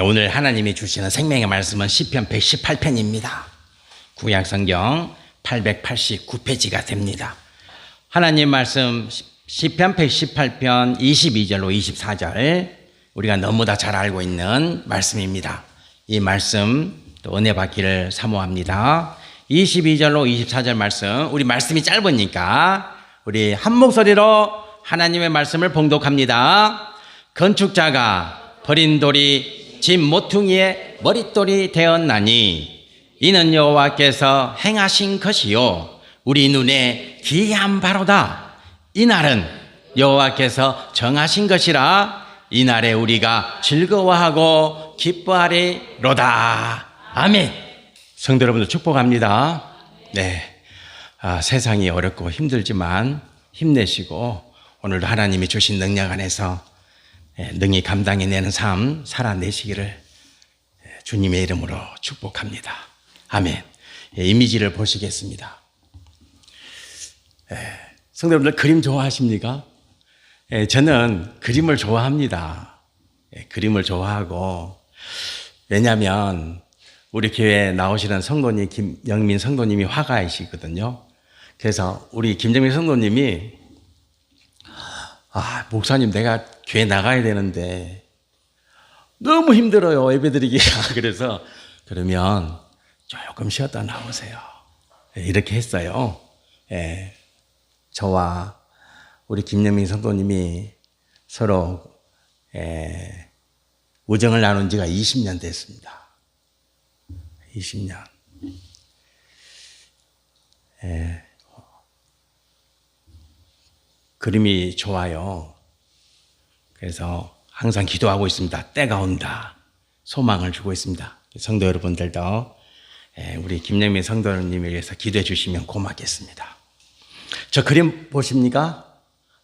네, 오늘 하나님이 주시는 생명의 말씀은 시편 118편입니다. 구약 성경 889페이지가 됩니다. 하나님 말씀 시편 118편 22절로 24절 우리가 너무나 잘 알고 있는 말씀입니다. 이 말씀 또 은혜 받기를 사모합니다. 22절로 24절 말씀 우리 말씀이 짧으니까 우리 한 목소리로 하나님의 말씀을 봉독합니다. 건축자가 버린 돌이 집 모퉁이의 머릿돌이 되었나니 이는 여호와께서 행하신 것이요 우리 눈에 기이한 바로다. 이 날은 여호와께서 정하신 것이라 이 날에 우리가 즐거워하고 기뻐하리로다. 아멘. 성도 여러분들 축복합니다. 네. 아, 세상이 어렵고 힘들지만 힘내시고 오늘도 하나님이 주신 능력 안에서 예, 능히 감당해내는 삶 살아내시기를 예, 주님의 이름으로 축복합니다. 아멘. 예, 이미지를 보시겠습니다. 예, 성도 여러분들 그림 좋아하십니까? 예, 저는 그림을 좋아합니다. 예, 그림을 좋아하고 왜냐하면 우리 교회에 나오시는 성도님 김영민 성도님이 화가이시거든요. 그래서 우리 김정민 성도님이 아 목사님 내가 교회 나가야 되는데 너무 힘들어요 예배드리기가 그래서 그러면 조금 쉬었다 나오세요. 예, 이렇게 했어요. 예, 저와 우리 김영민 성도님이 서로 예, 우정을 나눈 지가 20년 됐습니다. 20년. 예, 그림이 좋아요. 그래서 항상 기도하고 있습니다. 때가 온다. 소망을 주고 있습니다. 성도 여러분들도 예, 우리 김영민 성도님을 위해서 기도해 주시면 고맙겠습니다. 저 그림 보십니까?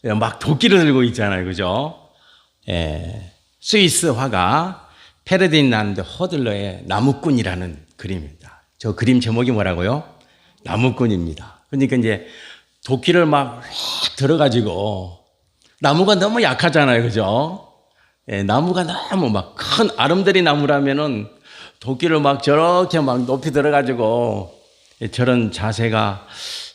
예, 막 도끼를 들고 있잖아요. 그죠? 예, 스위스 화가 페르디난드 허들러의 나무꾼이라는 그림입니다. 저 그림 제목이 뭐라고요? 나무꾼입니다. 그러니까 이제 도끼를 막 들어가지고 나무가 너무 약하잖아요. 그죠? 예, 나무가 너무 막 큰 아름드리 나무라면은 도끼를 막 저렇게 막 높이 들어가지고 예, 저런 자세가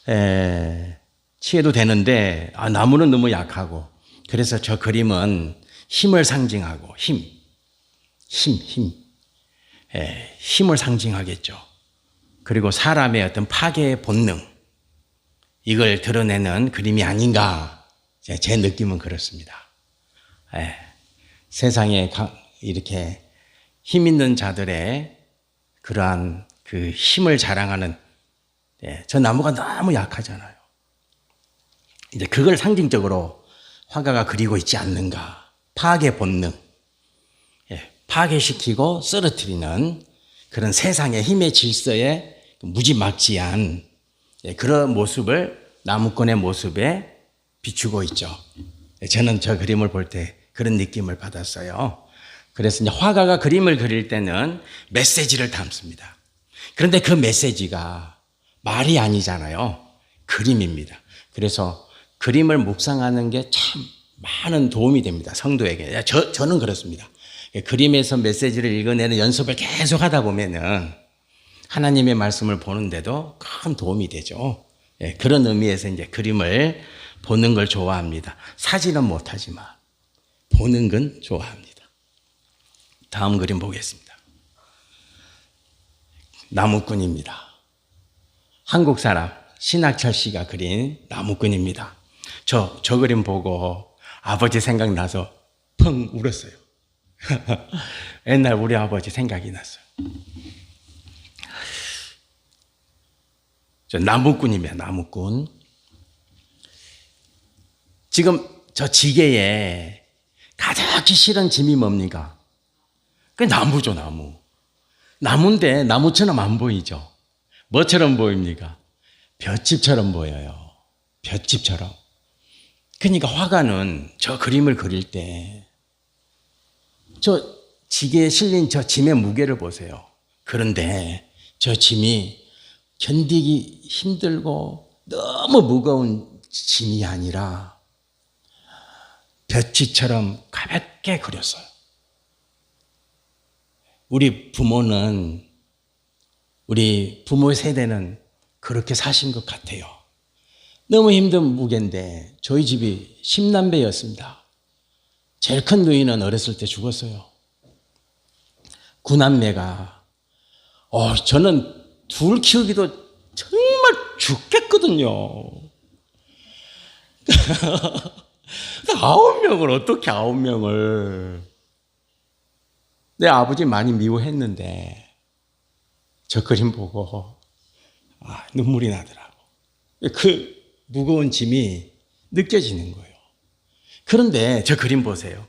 에, 취해도 되는데 아, 나무는 너무 약하고 그래서 저 그림은 힘을 상징하고 힘, 힘, 힘, 에, 힘을 상징하겠죠. 그리고 사람의 어떤 파괴의 본능 이걸 드러내는 그림이 아닌가 제, 제 느낌은 그렇습니다. 에, 세상에 가, 이렇게 힘 있는 자들의 그러한 그 힘을 자랑하는 예, 저 나무가 너무 약하잖아요. 이제 그걸 상징적으로 화가가 그리고 있지 않는가. 파괴 본능. 예, 파괴시키고 쓰러뜨리는 그런 세상의 힘의 질서에 무지막지한 예, 그런 모습을 나무꾼의 모습에 비추고 있죠. 예, 저는 저 그림을 볼 때 그런 느낌을 받았어요. 그래서 이제 화가가 그림을 그릴 때는 메시지를 담습니다. 그런데 그 메시지가 말이 아니잖아요. 그림입니다. 그래서 그림을 묵상하는 게 참 많은 도움이 됩니다. 성도에게. 저, 저는 그렇습니다. 그림에서 메시지를 읽어내는 연습을 계속 하다 보면은 하나님의 말씀을 보는데도 큰 도움이 되죠. 예, 그런 의미에서 이제 그림을 보는 걸 좋아합니다. 사진은 못하지만 보는 건 좋아합니다. 다음 그림 보겠습니다. 나무꾼입니다. 한국 사람 신학철 씨가 그린 나무꾼입니다. 저, 저 그림 보고 아버지 생각나서 펑 울었어요. 옛날 우리 아버지 생각이 났어요. 저 나무꾼입니다. 나무꾼. 지금 저 지게에 가장 싫은 짐이 뭡니까? 그 나무죠, 나무. 나무인데 나무처럼 안 보이죠? 뭐처럼 보입니까? 볏집처럼 보여요. 볏집처럼. 그러니까 화가는 저 그림을 그릴 때, 저 지게에 실린 저 짐의 무게를 보세요. 그런데 저 짐이 견디기 힘들고 너무 무거운 짐이 아니라 볕지처럼 가볍게 그렸어요. 우리 부모는 우리 부모 세대는 그렇게 사신 것 같아요. 너무 힘든 무게인데 저희 집이 십남배였습니다. 제일 큰 누이는 어렸을 때 죽었어요. 구남매가 어 저는 둘 키우기도 정말 죽겠거든요. 아홉 명을 어떻게 아홉 명을 내 아버지 많이 미워했는데 저 그림 보고 아, 눈물이 나더라고. 그 무거운 짐이 느껴지는 거예요. 그런데 저 그림 보세요.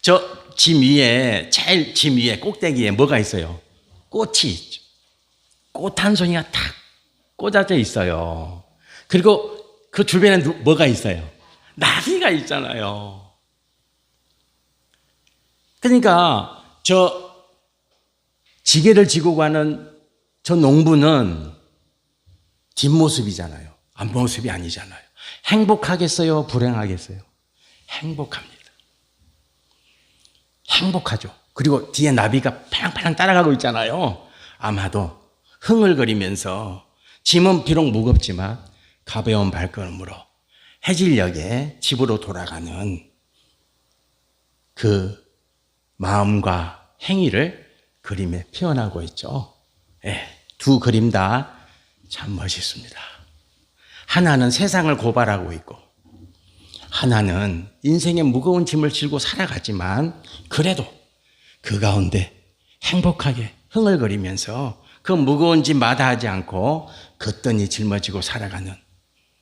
저 짐 위에 제일 짐 위에 꼭대기에 뭐가 있어요? 꽃이 있죠. 꽃 한 송이가 탁 꽂아져 있어요. 그리고 그 주변에 누- 뭐가 있어요? 나비가 있잖아요. 그러니까 저 지게를 지고 가는 저 농부는 뒷모습이잖아요. 앞모습이 아니잖아요. 행복하겠어요? 불행하겠어요? 행복합니다. 행복하죠. 그리고 뒤에 나비가 파랑파랑 따라가고 있잖아요. 아마도 흥얼거리면서 짐은 비록 무겁지만 가벼운 발걸음으로 해질녘에 집으로 돌아가는 그 마음과 행위를 그림에 표현하고 있죠. 예, 두 그림 다 참 멋있습니다. 하나는 세상을 고발하고 있고, 하나는 인생의 무거운 짐을 지고 살아가지만, 그래도 그 가운데 행복하게 흥얼거리면서 그 무거운 짐 마다하지 않고 거뜬히 짊어지고 살아가는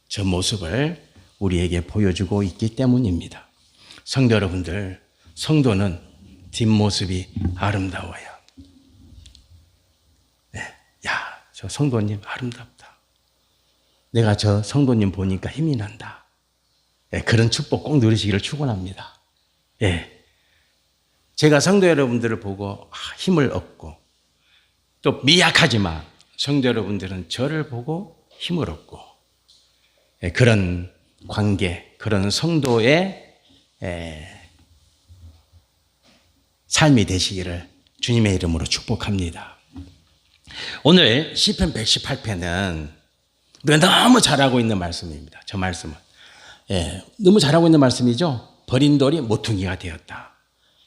저 모습을 우리에게 보여주고 있기 때문입니다. 성도 여러분들, 성도는 뒷모습이 아름다워요. 네. 야, 저 성도님 아름답다. 내가 저 성도님 보니까 힘이 난다. 예, 그런 축복 꼭 누리시기를 축원합니다. 예. 제가 성도 여러분들을 보고 아, 힘을 얻고 또 미약하지만 성도 여러분들은 저를 보고 힘을 얻고 예, 그런 관계, 그런 성도의 예, 삶이 되시기를 주님의 이름으로 축복합니다. 오늘 시편 118편은 우리가 너무 잘하고 있는 말씀입니다. 저 말씀은. 예, 너무 잘하고 있는 말씀이죠. 버린 돌이 모퉁이가 되었다.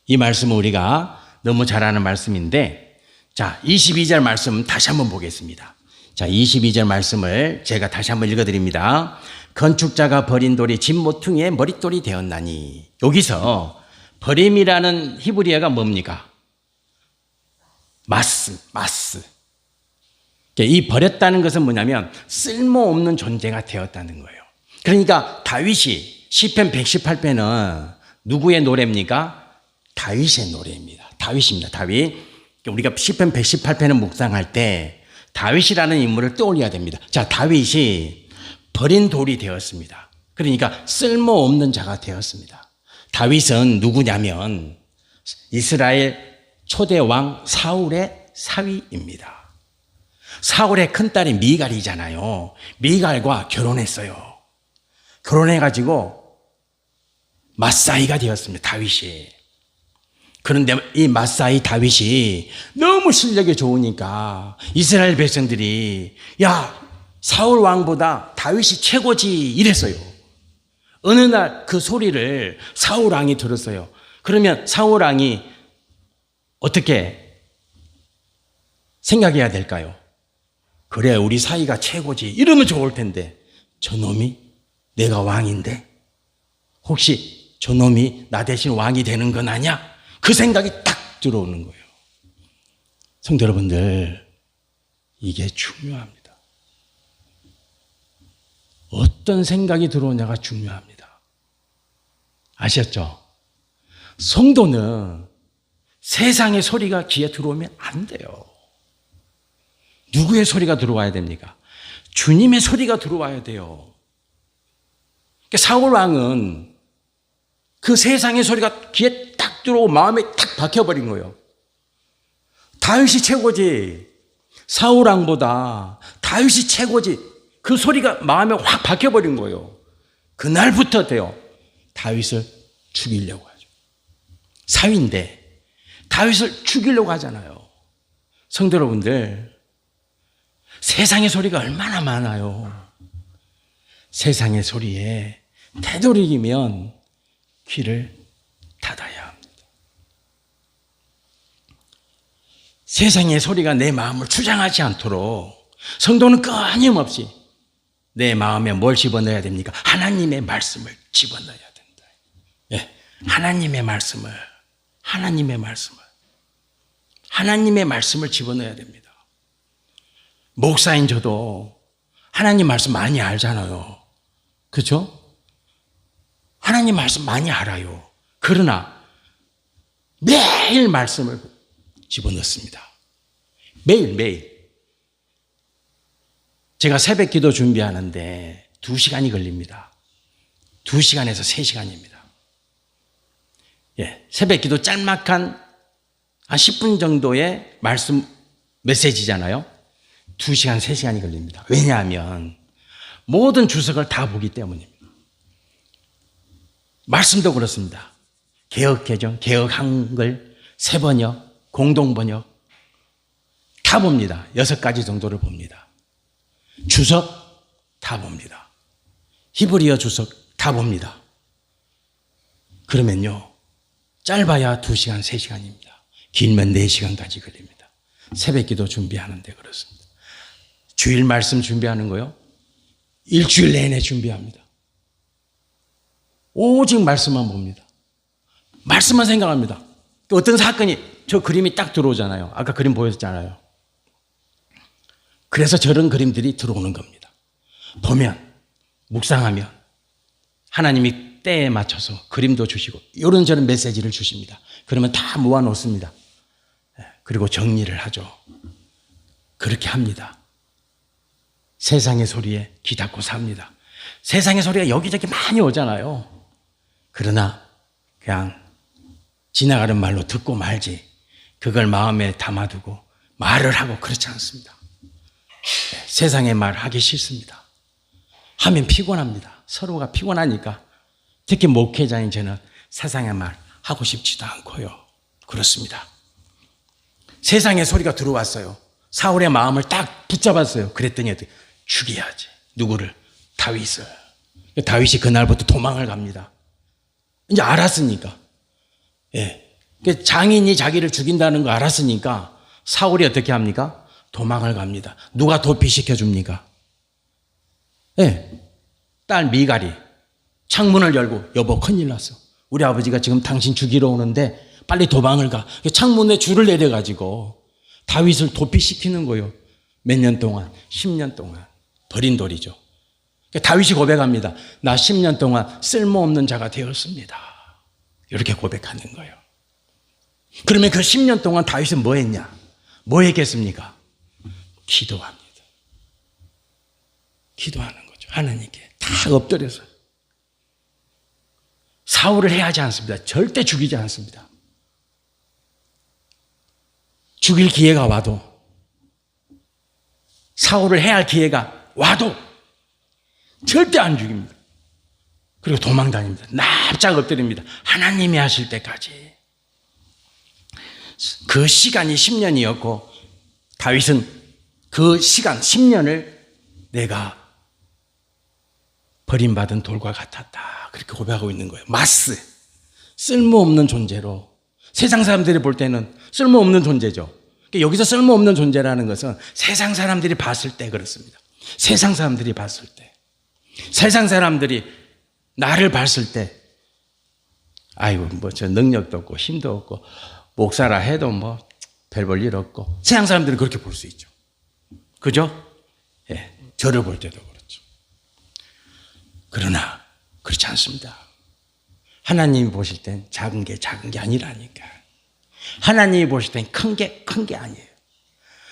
이 말씀은 우리가 너무 잘하는 말씀인데, 자, 22절 말씀 다시 한번 보겠습니다. 자, 22절 말씀을 제가 다시 한번 읽어 드립니다. 건축자가 버린 돌이 집 모퉁이의 머릿돌이 되었나니. 여기서 버림이라는 히브리어가 뭡니까? 마스, 마스. 이 버렸다는 것은 뭐냐면 쓸모없는 존재가 되었다는 거예요. 그러니까 다윗이 시편 118편은 누구의 노래입니까? 다윗의 노래입니다. 다윗입니다. 다윗. 우리가 시편 118편을 묵상할 때 다윗이라는 인물을 떠올려야 됩니다. 자, 다윗이 버린 돌이 되었습니다. 그러니까 쓸모없는 자가 되었습니다. 다윗은 누구냐면 이스라엘 초대 왕 사울의 사위입니다. 사울의 큰딸이 미갈이잖아요. 미갈과 결혼했어요. 결혼해가지고 마사이가 되었습니다. 다윗이. 그런데 이 마사이 다윗이 너무 실력이 좋으니까 이스라엘 백성들이 야 사울 왕보다 다윗이 최고지 이랬어요. 어느 날 그 소리를 사울 왕이 들었어요. 그러면 사울 왕이 어떻게 생각해야 될까요? 그래 우리 사이가 최고지 이러면 좋을 텐데 저놈이 내가 왕인데 혹시 저놈이 나 대신 왕이 되는 건 아니야? 그 생각이 딱 들어오는 거예요. 성도 여러분들 이게 중요합니다. 어떤 생각이 들어오냐가 중요합니다. 아셨죠? 성도는 세상의 소리가 귀에 들어오면 안 돼요. 누구의 소리가 들어와야 됩니까? 주님의 소리가 들어와야 돼요. 그러니까 사울 왕은 그 세상의 소리가 귀에 딱 들어오고 마음에 딱 박혀버린 거예요. 다윗이 최고지. 사울 왕보다 다윗이 최고지. 그 소리가 마음에 확 박혀버린 거예요. 그날부터 돼요. 다윗을 죽이려고 하죠. 사위인데 다윗을 죽이려고 하잖아요. 성도 여러분들, 세상의 소리가 얼마나 많아요. 세상의 소리에 되도록이면 귀를 닫아야 합니다. 세상의 소리가 내 마음을 주장하지 않도록 성도는 끊임없이 내 마음에 뭘 집어넣어야 됩니까? 하나님의 말씀을 집어넣어야 된다. 예, 하나님의 말씀을, 하나님의 말씀을, 하나님의 말씀을 집어넣어야 됩니다. 목사인 저도 하나님 말씀 많이 알잖아요. 그죠? 하나님 말씀 많이 알아요. 그러나 매일 말씀을 집어넣습니다. 매일, 매일. 제가 새벽 기도 준비하는데 두 시간이 걸립니다. 두 시간에서 세 시간입니다. 예, 새벽 기도 짤막한 한 10분 정도의 말씀 메시지잖아요. 두 시간, 세 시간이 걸립니다. 왜냐하면 모든 주석을 다 보기 때문입니다. 말씀도 그렇습니다. 개혁 개정, 개혁 한글, 세번역, 공동번역 다 봅니다. 여섯 가지 정도를 봅니다. 주석 다 봅니다. 히브리어 주석 다 봅니다. 그러면요. 짧아야 두시간세시간입니다 길면 네시간까지 걸립니다. 새벽 기도 준비하는데 그렇습니다. 주일 말씀 준비하는 거요. 일주일 내내 준비합니다. 오직 말씀만 봅니다. 말씀만 생각합니다. 어떤 사건이 저 그림이 딱 들어오잖아요. 아까 그림 보였잖아요. 그래서 저런 그림들이 들어오는 겁니다. 보면 묵상하면 하나님이 때에 맞춰서 그림도 주시고 이런저런 메시지를 주십니다. 그러면 다 모아 놓습니다. 예, 그리고 정리를 하죠. 그렇게 합니다. 세상의 소리에 귀 닫고 삽니다. 세상의 소리가 여기저기 많이 오잖아요. 그러나 그냥 지나가는 말로 듣고 말지 그걸 마음에 담아두고 말을 하고 그렇지 않습니다. 네, 세상의 말 하기 싫습니다. 하면 피곤합니다. 서로가 피곤하니까 특히 목회자인 저는 세상의 말 하고 싶지도 않고요. 그렇습니다. 세상의 소리가 들어왔어요. 사울의 마음을 딱 붙잡았어요. 그랬더니 죽여야지. 누구를? 다윗을. 다윗이 그날부터 도망을 갑니다. 이제 알았으니까. 예. 그 장인이 자기를 죽인다는 거 알았으니까 사울이 어떻게 합니까? 도망을 갑니다. 누가 도피시켜 줍니까? 예. 딸 미갈이 창문을 열고 여보 큰일 났어. 우리 아버지가 지금 당신 죽이러 오는데 빨리 도망을 가. 창문에 줄을 내려 가지고 다윗을 도피시키는 거예요. 몇 년 동안, 10년 동안 버린 돌이죠. 다윗이 고백합니다. 나 10년 동안 쓸모없는 자가 되었습니다. 이렇게 고백하는 거예요. 그러면 그 10년 동안 다윗은 뭐 했냐? 뭐 했겠습니까? 기도합니다. 기도하는 거죠. 하나님께 다 엎드려서. 사울을 해하지 않습니다. 절대 죽이지 않습니다. 죽일 기회가 와도 사울을 해야 할 기회가 와도 절대 안 죽입니다. 그리고 도망 다닙니다. 납작 엎드립니다. 하나님이 하실 때까지. 그 시간이 10년이었고 다윗은 그 시간 10년을 내가 버림받은 돌과 같았다. 그렇게 고백하고 있는 거예요. 마스. 쓸모없는 존재로. 세상 사람들이 볼 때는 쓸모없는 존재죠. 그러니까 여기서 쓸모없는 존재라는 것은 세상 사람들이 봤을 때 그렇습니다. 세상 사람들이 봤을 때. 세상 사람들이 나를 봤을 때, 아이고, 뭐, 저 능력도 없고, 힘도 없고, 목사라 해도 뭐, 별 볼 일 없고, 세상 사람들은 그렇게 볼 수 있죠. 그죠? 예, 저를 볼 때도 그렇죠. 그러나, 그렇지 않습니다. 하나님이 보실 땐 작은 게 작은 게 아니라니까. 하나님이 보실 땐 큰 게 큰 게 아니에요.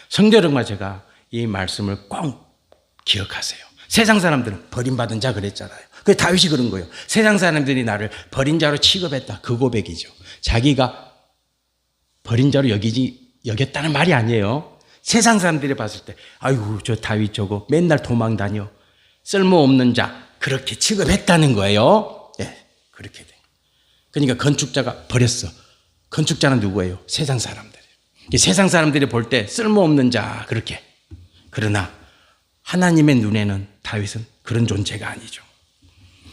성도 여러분과 제가 이 말씀을 꼭 기억하세요. 세상 사람들은 버림받은 자 그랬잖아요. 그 다윗이 그런 거예요. 세상 사람들이 나를 버린 자로 취급했다. 그 고백이죠. 자기가 버린 자로 여기지 여겼다는 말이 아니에요. 세상 사람들이 봤을 때 아이고 저 다윗 저거 맨날 도망 다녀. 쓸모없는 자 그렇게 취급했다는 거예요. 예. 그렇게 돼. 그러니까 건축자가 버렸어. 건축자는 누구예요? 세상 사람들. 이 세상 사람들이 볼 때 쓸모없는 자 그렇게. 그러나 하나님의 눈에는 다윗은 그런 존재가 아니죠.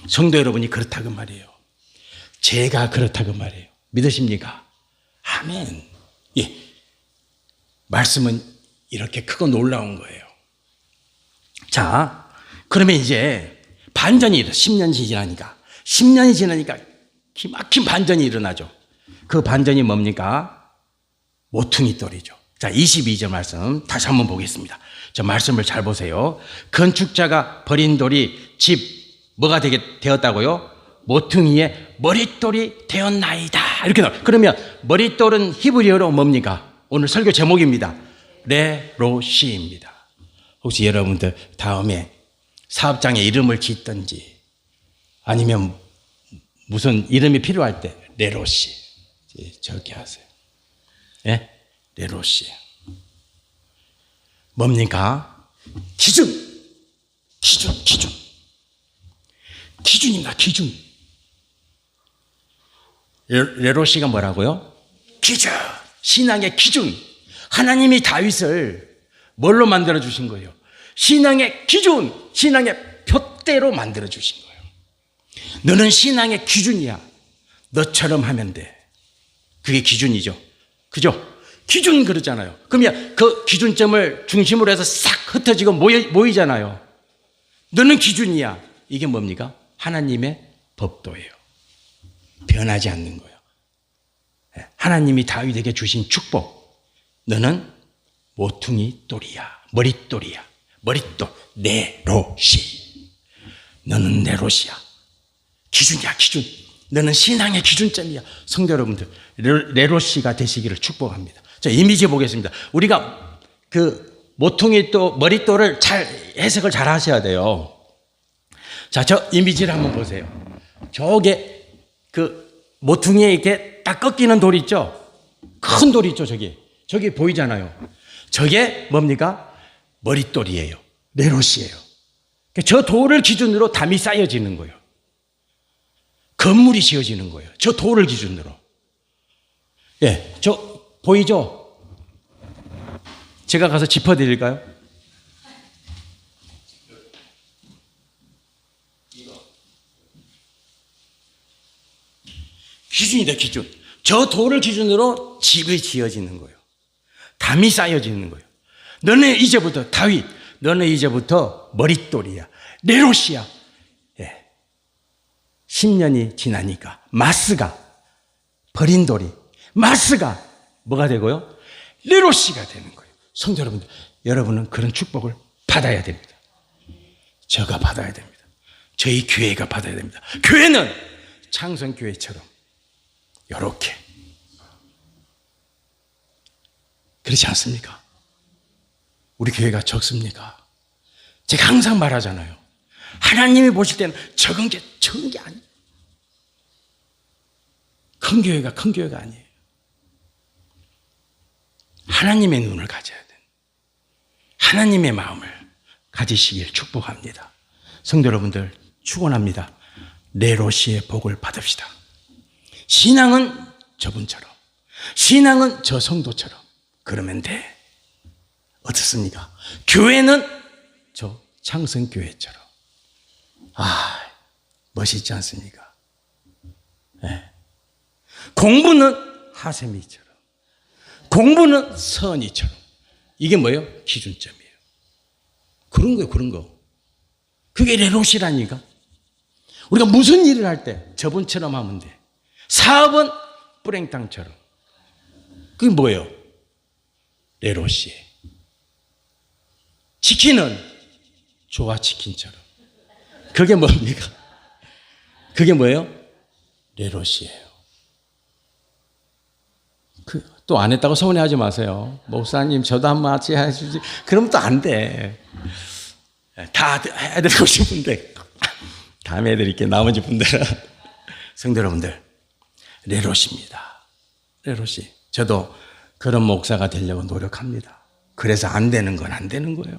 성도 여러분이 그렇다고 말이에요. 제가 그렇다고 말이에요. 믿으십니까? 아멘. 예. 말씀은 이렇게 크고 놀라운 거예요. 자, 그러면 이제 반전이 일어 10년이 지나니까 10년이 지나니까 기막힌 반전이 일어나죠. 그 반전이 뭡니까? 모퉁이 돌이죠. 자, 22절 말씀 다시 한번 보겠습니다. 저 말씀을 잘 보세요. 건축자가 버린 돌이 집 뭐가 되게 되었다고요? 모퉁이의 머릿돌이 되었나이다. 이렇게 나와. 그러면 머릿돌은 히브리어로 뭡니까? 오늘 설교 제목입니다. 레로시입니다. 혹시 여러분들 다음에 사업장에 이름을 짓든지 아니면 무슨 이름이 필요할 때 레로시 저렇게 하세요. 예? 레로시. 뭡니까? 기준. 기준, 기준. 기준입니다, 기준. 레- 레로시가 뭐라고요? 기준. 신앙의 기준. 하나님이 다윗을 뭘로 만들어 주신 거예요? 신앙의 기준, 신앙의 표대로 만들어 주신 거예요. 너는 신앙의 기준이야. 너처럼 하면 돼. 그게 기준이죠. 그죠? 기준 그러잖아요. 그러면 그 기준점을 중심으로 해서 싹 흩어지고 모이, 모이잖아요. 너는 기준이야. 이게 뭡니까? 하나님의 법도예요. 변하지 않는 거예요. 예, 하나님이 다윗에게 주신 축복. 너는 모퉁이 돌이야. 머릿돌이야. 머릿돌. 네로시. 너는 네로시야. 기준이야, 기준. 너는 신앙의 기준점이야. 성도 여러분들, 레- 레로시가 되시기를 축복합니다. 자, 이미지 보겠습니다. 우리가 그 모퉁이 또 머릿돌을 잘 해석을 잘 하셔야 돼요. 자, 저 이미지를 한번 보세요. 저게 그 모퉁이에 이렇게 딱 꺾이는 돌 있죠? 큰 돌 있죠, 저기. 저기 보이잖아요. 저게 뭡니까? 머릿돌이에요. 레롯이에요. 그러니까 저 돌을 기준으로 담이 쌓여지는 거예요. 건물이 지어지는 거예요. 저 돌을 기준으로. 예, 저 보이죠? 제가 가서 짚어 드릴까요? 기준이다, 기준. 저 돌을 기준으로 집이 지어지는 거예요. 담이 쌓여지는 거예요. 너네 이제부터, 다윗, 너네 이제부터 머릿돌이야. 네롯이야. 예. 10년이 지나니까 마스가 버린 돌이 마스가 뭐가 되고요? 네롯이가 되는 거예요. 성도 여러분들, 여러분은 그런 축복을 받아야 됩니다. 저가 받아야 됩니다. 저희 교회가 받아야 됩니다. 교회는 창성교회처럼 이렇게 그렇지 않습니까? 우리 교회가 적습니까? 제가 항상 말하잖아요. 하나님이 보실 때는 적은 게 적은 게 아니에요. 큰 교회가 큰 교회가 아니에요. 하나님의 눈을 가져야 돼. 하나님의 마음을 가지시길 축복합니다. 성도 여러분들 축원합니다. 네로시의 복을 받읍시다. 신앙은 저분처럼, 신앙은 저 성도처럼 그러면 돼. 어떻습니까? 교회는 저 창성교회처럼. 아, 멋있지 않습니까? 네. 공부는 하세미처럼. 공부는 선이처럼. 이게 뭐예요? 기준점이에요. 그런 거예요, 그런 거. 그게 레롯이라니까. 우리가 무슨 일을 할 때 저분처럼 하면 돼. 사업은 뿌랭땅처럼. 그게 뭐예요? 레롯이. 치킨은 조화 치킨처럼. 그게 뭡니까? 그게 뭐예요? 레롯이에요. 그, 또 안 했다고 서운해하지 마세요. 목사님, 저도 한번 같이 해주지. 그러면 또안 돼. 다 해드리고 싶은데, 다음에 해드릴게요. 나머지 분들은. 성도 여러분들, 레롯입니다. 레롯이. 저도 그런 목사가 되려고 노력합니다. 그래서 안 되는 건 안 되는 거예요.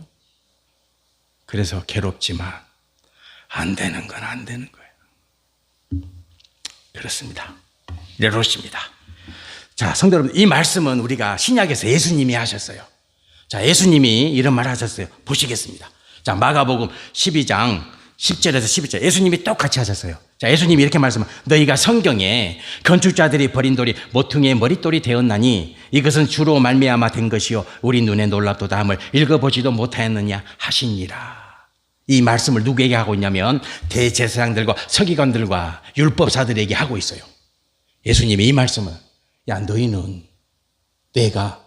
그래서 괴롭지만, 안 되는 건 안 되는 거예요. 그렇습니다. 레롯입니다. 자, 성도 여러분, 이 말씀은 우리가 신약에서 예수님이 하셨어요. 자, 예수님이 이런 말 하셨어요. 보시겠습니다. 자, 마가복음 12장 10절에서 12절. 예수님이 똑같이 하셨어요. 자, 예수님이 이렇게 말씀하 너희가 성경에 건축자들이 버린 돌이 모퉁이의 머릿돌이 되었나니 이것은 주로 말미암아 된 것이요 우리 눈에 놀랍도다 함을 읽어보지도 못하였느냐 하시니라. 이 말씀을 누구에게 하고 있냐면 대제사장들과 서기관들과 율법사들에게 하고 있어요. 예수님이 이 말씀을 야 너희는 내가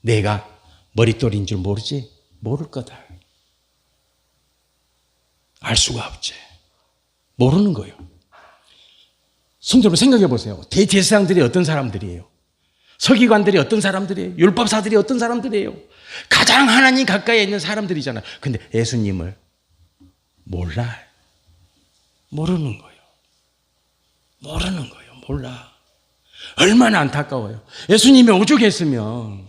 내가 머릿돌인 줄 모르지 모를 거다. 알 수가 없지. 모르는 거예요. 성도 여러분 생각해 보세요. 대제사장들이 어떤 사람들이에요? 서기관들이 어떤 사람들이에요? 율법사들이 어떤 사람들이에요? 가장 하나님 가까이에 있는 사람들이잖아요. 근데 예수님을 몰라. 모르는 거예요. 모르는 거예요. 몰라. 얼마나 안타까워요. 예수님이 오죽했으면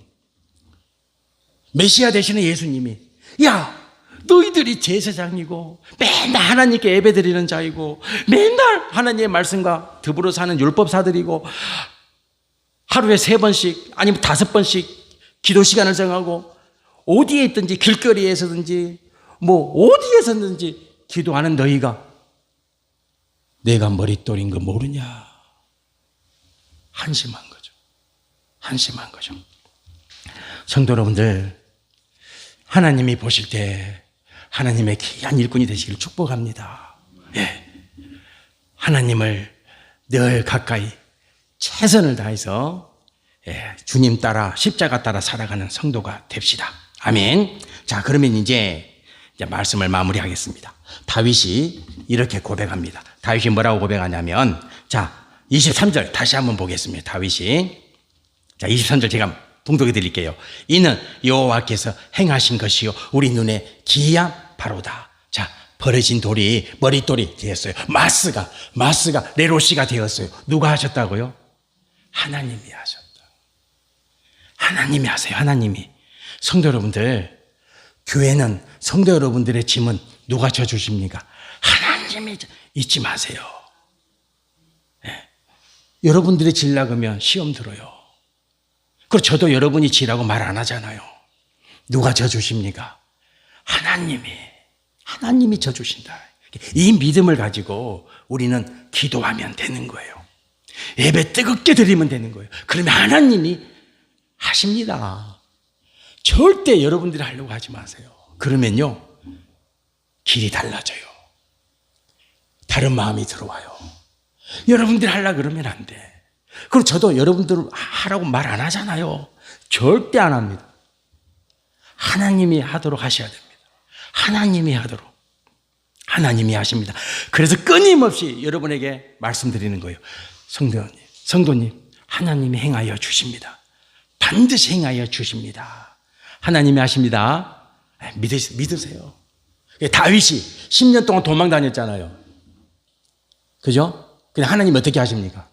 메시아 되시는 예수님이 야 너희들이 제사장이고 맨날 하나님께 예배드리는 자이고 맨날 하나님의 말씀과 더불어 사는 율법사들이고 하루에 세 번씩 아니면 다섯 번씩 기도 시간을 정하고 어디에 있든지 길거리에서든지 뭐 어디에서든지 기도하는 너희가 내가 머릿돌인 거 모르냐? 한심한 거죠. 한심한 거죠. 성도 여러분들 하나님이 보실 때 하나님의 귀한 일꾼이 되시길 축복합니다. 예. 하나님을 늘 가까이 최선을 다해서 예, 주님 따라 십자가 따라 살아가는 성도가 됩시다. 아멘. 자, 그러면 이제, 이제 말씀을 마무리하겠습니다. 다윗이 이렇게 고백합니다. 다윗이 뭐라고 고백하냐면 자, 23절 다시 한번 보겠습니다. 다윗이 자, 23절 제가 봉독해 드릴게요. 이는 여호와께서 행하신 것이요 우리 눈에 기야 바로다. 자, 버려진 돌이 머릿돌이 되었어요. 마스가 마스가 레로시가 되었어요. 누가 하셨다고요? 하나님이 하셨다. 하나님이 하세요. 하나님이. 성도 여러분들, 교회는 성도 여러분들의 짐은 누가 져 주십니까? 하나님이 잊지 마세요. 예. 여러분들이 질라 그러면 시험 들어요. 그리고 저도 여러분이 지라고 말 안 하잖아요. 누가 져주십니까? 하나님이, 하나님이 져주신다. 이 믿음을 가지고 우리는 기도하면 되는 거예요. 예배 뜨겁게 드리면 되는 거예요. 그러면 하나님이 하십니다. 절대 여러분들이 하려고 하지 마세요. 그러면요, 길이 달라져요. 다른 마음이 들어와요. 여러분들이 하려 그러면 안 돼. 그리고 저도 여러분들 하라고 말 안 하잖아요. 절대 안 합니다. 하나님이 하도록 하셔야 됩니다. 하나님이 하도록. 하나님이 하십니다. 그래서 끊임없이 여러분에게 말씀드리는 거예요. 성도님, 성도님, 하나님이 행하여 주십니다. 반드시 행하여 주십니다. 하나님이 하십니다. 믿으, 믿으세요. 다윗이 10년 동안 도망 다녔잖아요. 그죠? 근데 하나님 어떻게 하십니까?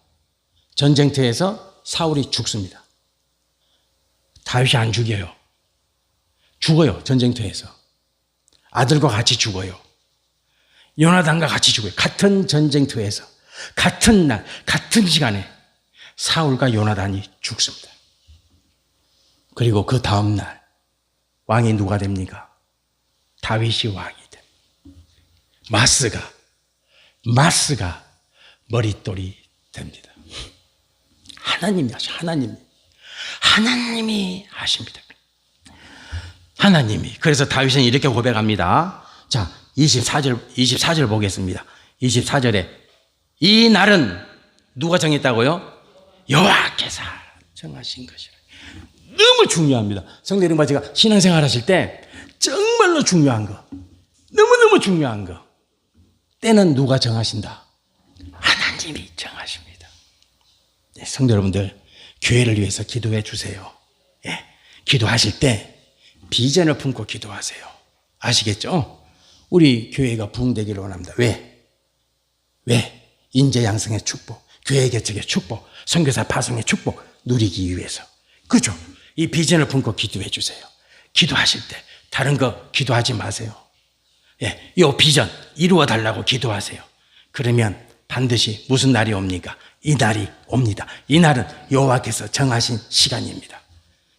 전쟁터에서 사울이 죽습니다. 다윗이 안 죽여요. 죽어요. 전쟁터에서. 아들과 같이 죽어요. 요나단과 같이 죽어요. 같은 전쟁터에서 같은 날, 같은 시간에 사울과 요나단이 죽습니다. 그리고 그 다음 날 왕이 누가 됩니까? 다윗이 왕이 됩니다. 마스가 마스가 머릿돌이 됩니다. 하나님이 하셔, 하나님이. 하나님이 하십니다. 하나님이. 그래서 다윗은 이렇게 고백합니다. 자, 24절, 24절 보겠습니다. 24절에 이 날은 누가 정했다고요? 여호와께서 정하신 것이라. 너무 중요합니다. 성도 여러분, 제가 신앙생활 하실 때 정말로 중요한 거. 너무너무 중요한 거. 때는 누가 정하신다? 하나님이 정하십니다. 네, 성도 여러분들, 교회를 위해서 기도해 주세요. 예, 기도하실 때 비전을 품고 기도하세요. 아시겠죠? 우리 교회가 부흥되기를 원합니다. 왜? 왜? 인재 양성의 축복, 교회 개척의 축복, 선교사 파송의 축복 누리기 위해서. 그죠? 이 비전을 품고 기도해 주세요. 기도하실 때 다른 거 기도하지 마세요. 예, 이 비전 이루어 달라고 기도하세요. 그러면 반드시 무슨 날이 옵니까? 이 날이 옵니다. 이 날은 여호와께서 정하신 시간입니다.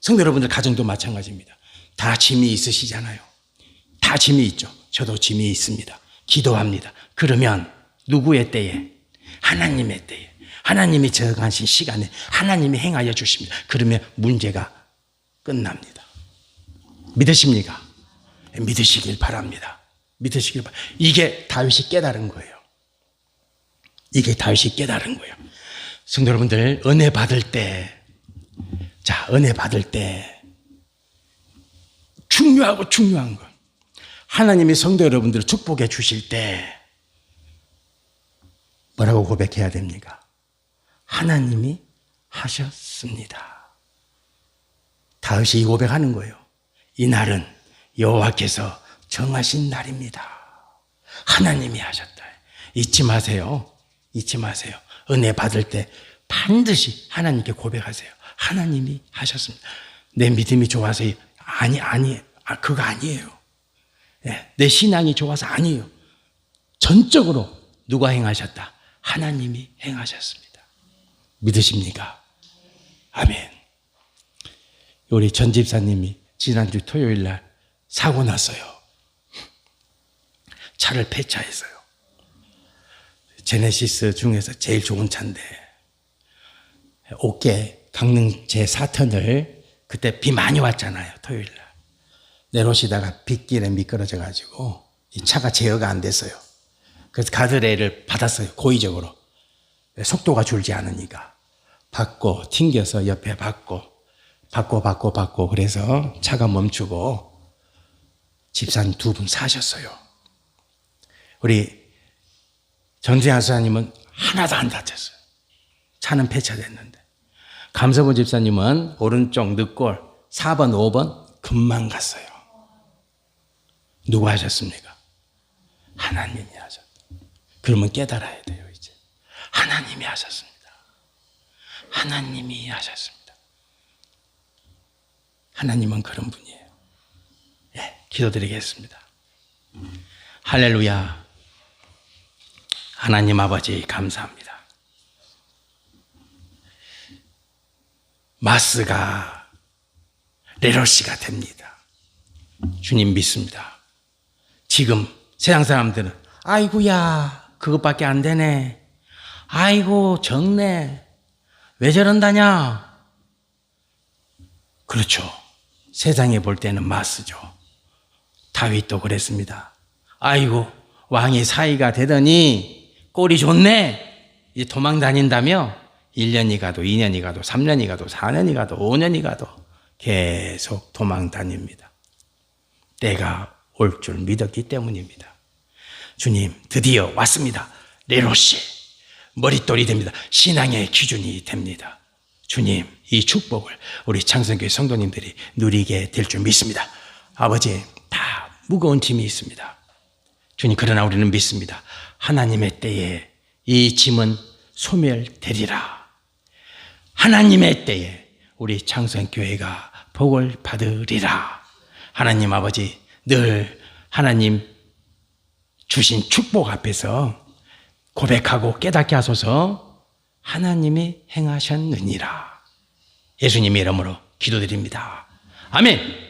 성도 여러분들 가정도 마찬가지입니다. 다 짐이 있으시잖아요. 다 짐이 있죠. 저도 짐이 있습니다. 기도합니다. 그러면 누구의 때에? 하나님의 때에. 하나님이 정하신 시간에 하나님이 행하여 주십니다. 그러면 문제가 끝납니다. 믿으십니까? 믿으시길 바랍니다. 믿으시길 바랍니다. 이게 다윗이 깨달은 거예요. 이게 다윗이 깨달은 거예요. 성도 여러분들, 은혜 받을 때, 자, 은혜 받을 때, 중요하고 중요한 것. 하나님이 성도 여러분들을 축복해 주실 때, 뭐라고 고백해야 됩니까? 하나님이 하셨습니다. 다윗이 이 고백하는 거예요. 이 날은 여호와께서 정하신 날입니다. 하나님이 하셨다. 잊지 마세요. 잊지 마세요. 은혜 받을 때 반드시 하나님께 고백하세요. 하나님이 하셨습니다. 내 믿음이 좋아서 아니 아니 아 그거 아니에요. 예, 내 신앙이 좋아서 아니에요. 전적으로 누가 행하셨다? 하나님이 행하셨습니다. 믿으십니까? 아멘. 우리 전 집사님이 지난주 토요일 날 사고 났어요. 차를 폐차했어요. 제네시스 중에서 제일 좋은 차인데 어깨 강릉 제 4턴을 그때 비 많이 왔잖아요. 토요일 날. 내놓으시다가 빗길에 미끄러져 가지고 이 차가 제어가 안 됐어요. 그래서 가드레일을 받았어요. 고의적으로. 속도가 줄지 않으니까. 받고 튕겨서 옆에 받고 받고 받고 받고 그래서 차가 멈추고 집사님 두 분 사셨어요. 우리 전세한 수사님은 하나도 안 다쳤어요. 차는 폐차됐는데. 감사본 집사님은 오른쪽 늑골 4번, 5번 금방 갔어요. 누가 하셨습니까? 하나님이 하셨다. 그러면 깨달아야 돼요, 이제. 하나님이 하셨습니다. 하나님이 하셨습니다. 하나님은 그런 분이에요. 예, 기도드리겠습니다. 할렐루야. 하나님 아버지 감사합니다. 마스가 레러시가 됩니다. 주님 믿습니다. 지금 세상 사람들은 아이고야 그것밖에 안 되네. 아이고 적네. 왜 저런다냐? 그렇죠. 세상에 볼 때는 마스죠. 다윗도 그랬습니다. 아이고 왕이 사이가 되더니 꼴이 좋네. 이 도망 다닌다며 1년이 가도 2년이 가도 3년이 가도 4년이 가도 5년이 가도 계속 도망 다닙니다. 때가 올 줄 믿었기 때문입니다. 주님, 드디어 왔습니다. 레로시. 머릿돌이 됩니다. 신앙의 기준이 됩니다. 주님, 이 축복을 우리 창성교회 성도님들이 누리게 될 줄 믿습니다. 아버지, 다 무거운 짐이 있습니다. 주님, 그러나 우리는 믿습니다. 하나님의 때에 이 짐은 소멸되리라. 하나님의 때에 우리 창성교회가 복을 받으리라. 하나님 아버지, 늘 하나님 주신 축복 앞에서 고백하고 깨닫게 하소서 하나님이 행하셨느니라. 예수님의 이름으로 기도드립니다. 아멘.